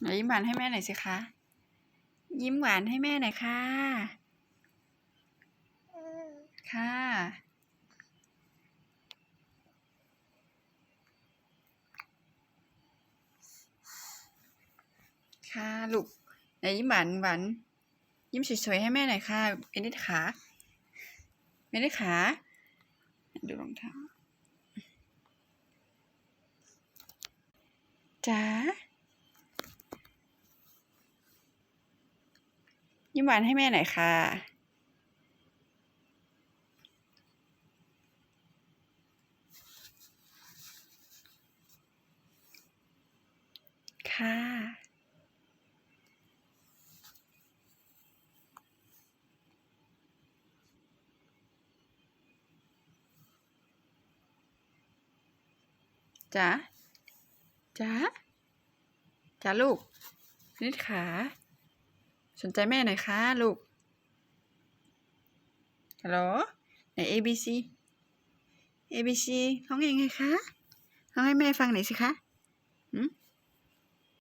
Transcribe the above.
หนยิ้มหวานให้แม่หน่อยสิคะ ยิ้มหวานให้แม่หน่อยค่ะ ค่ะ ค่ะลูกไหนยิ้มหวานหวานยิ้มสวยๆให้แม่หน่อยค่ะเอ็นดิขาเอ็นดิขา ดูรองเท้าจ๋า ยิ้มหวานให้แม่หน่อยค่ะ ค่ะจ๋าจ๋าจ๋าลูกนิดขา สนใจแม่หน่อยค่ะลูก ฮัลโหลไหน A B C A B C ร้องเองไงคะร้องให้แม่ฟังหน่อยสิคะอืม